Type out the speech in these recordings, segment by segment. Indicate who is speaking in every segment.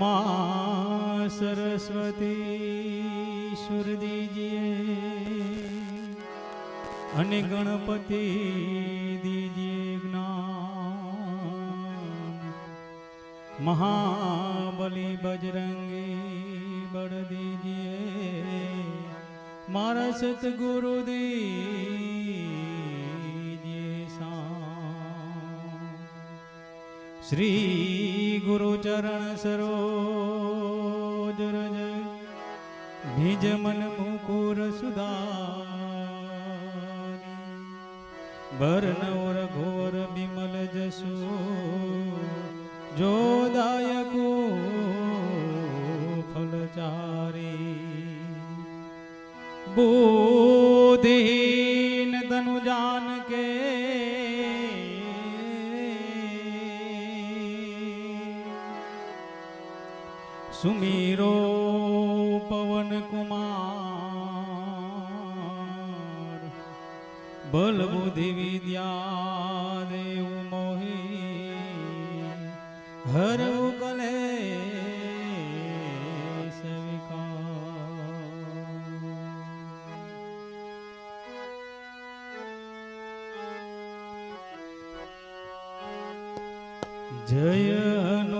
Speaker 1: મા સરસ્વતી સુરદીજીએ અને ગણપતિ મહાબલી બજરંગી બળ દીજીએ મારા સતગુરુ દીજીએ શ્રી ગુરુ ચરણ સરોજ રજ નિજ મન મુકુર સુદા બરનવર ઘોર બિમલ જસુ જોદાયકો ફલચારી. બુદ્ધિહીન તનુ જાન કે સુમીરો પવન કુમાર. બલ બુદ્ધિ વિદ્યા હર મુકલે જય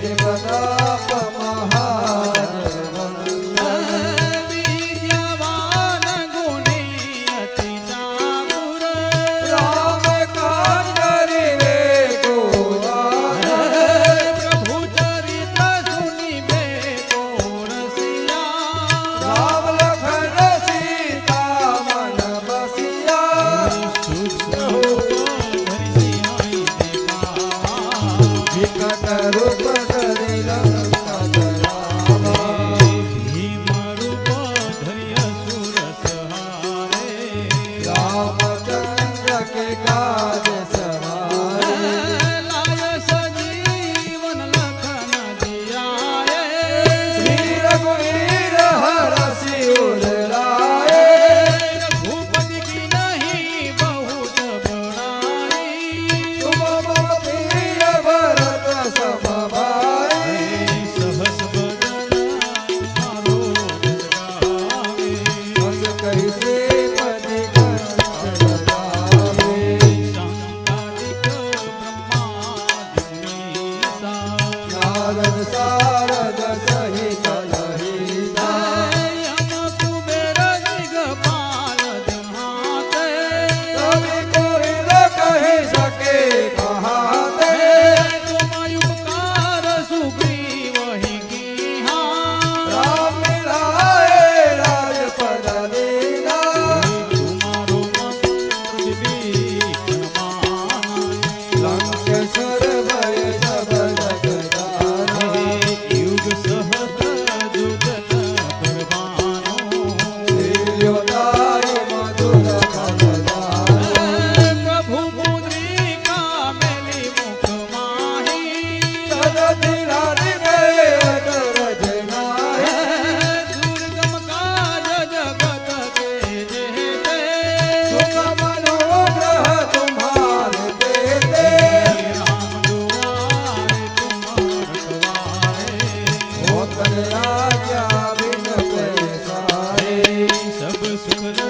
Speaker 1: જીવન सुख